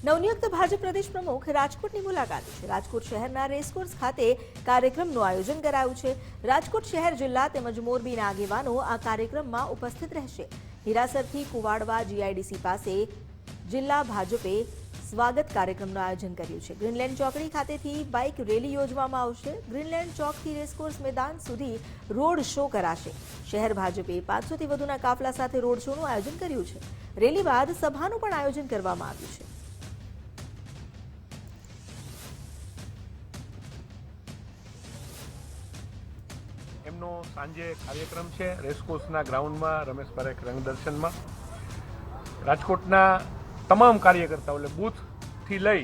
નવનિયુક્ત ભાજપ પ્રદેશ પ્રમુખ રાજકોટની મુલાકાતે છે. રાજકોટ શહેરના રેસકોર્સ ખાતે કાર્યક્રમનું આયોજન કરાયું છે. રાજકોટ શહેર જિલ્લા તેમજ મોરબીના આગેવાનો આ કાર્યક્રમમાં ઉપસ્થિત રહેશે. હિરાસરથી કુવાડવા જીઆઈડીસી પાસે જિલ્લા ભાજપે સ્વાગત કાર્યક્રમનું આયોજન કર્યું છે. ગ્રીનલેન્ડ ચોકડી ખાતેથી બાઇક રેલી યોજવામાં આવશે. ગ્રીનલેન્ડ ચોકથી રેસકોર્સ મેદાન સુધી રોડ શો કરાશે. શહેર ભાજપે પાંચસોથી વધુના કાફલા સાથે રોડ શોનું આયોજન કર્યું છે. રેલી બાદ સભાનું પણ આયોજન કરવામાં આવ્યું છે. એમનો સાંજે કાર્યક્રમ છે રેસકોર્સના ગ્રાઉન્ડમાં રમેશ પારેખ રંગદર્શનમાં રાજકોટના તમામ કાર્યકર્તાઓ એટલે બૂથથી લઈ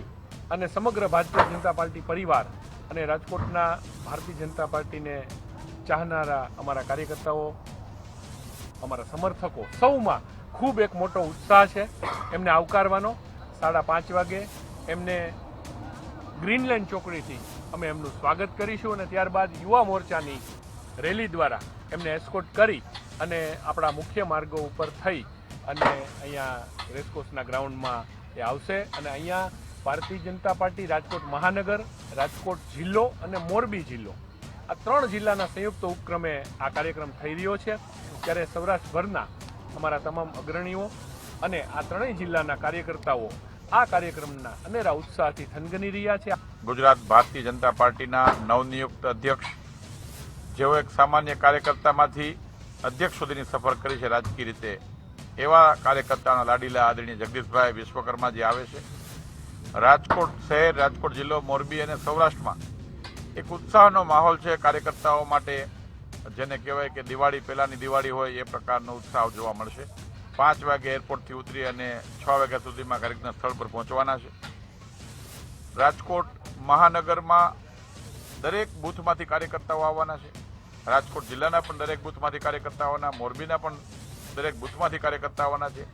અને સમગ્ર ભારતીય જનતા પાર્ટી પરિવાર અને રાજકોટના ભારતીય જનતા પાર્ટીને ચાહનારા અમારા કાર્યકર્તાઓ, અમારા સમર્થકો, સૌમાં ખૂબ એક મોટો ઉત્સાહ છે. એમને આવકારવાનો, સાડા પાંચ વાગે એમને ગ્રીનલેન્ડ ચોકડીથી અમે એમનું સ્વાગત કરીશું અને ત્યારબાદ યુવા મોરચાની રેલી દ્વારા એમને એસ્કોટ કરી અને આપણા મુખ્ય માર્ગો ઉપર થઈ અને અહીંયા રેસકોર્સના ગ્રાઉન્ડમાં એ આવશે. અને અહીંયા ભારતીય જનતા પાર્ટી, રાજકોટ મહાનગર, રાજકોટ જિલ્લો અને મોરબી જિલ્લો. આ ત્રણ જિલ્લાના સંયુક્ત ઉપક્રમે આ કાર્યક્રમ થઈ રહ્યો છે. ત્યારે સૌરાષ્ટ્રભરના અમારા તમામ અગ્રણીઓ અને આ ત્રણેય જિલ્લાના કાર્યકર્તાઓ આ કાર્યક્રમના અનેરા ઉત્સાહથી થનગની રહ્યા છે. ગુજરાત ભારતીય જનતા પાર્ટીના નવનિયુક્ત અધ્યક્ષ જેઓ એક સામાન્ય કાર્યકર્તામાંથી અધ્યક્ષ સુધીની સફર કરી છે રાજકીય રીતે, એવા કાર્યકર્તાના લાડીલા આદરણીય જગદીશભાઈ વિશ્વકર્માજી આવે છે. રાજકોટ શહેર, રાજકોટ જિલ્લો, મોરબી અને સૌરાષ્ટ્રમાં એક ઉત્સાહનો માહોલ છે કાર્યકર્તાઓ માટે. જેને કહેવાય કે દિવાળી પહેલાંની દિવાળી હોય એ પ્રકારનો ઉત્સાહ જોવા મળશે. પાંચ વાગે એરપોર્ટથી ઉતરી અને છ વાગ્યા સુધીમાં કાર્યક્રમ સ્થળ પર પહોંચવાના છે. રાજકોટ મહાનગરમાં દરેક બૂથમાંથી કાર્યકર્તાઓ આવવાના છે. રાજકોટ જિલ્લાના પણ દરેક બૂથમાંથી કાર્યકર્તાઓના મોરબીના પણ દરેક બૂથમાંથી કાર્યકર્તાઓના છે.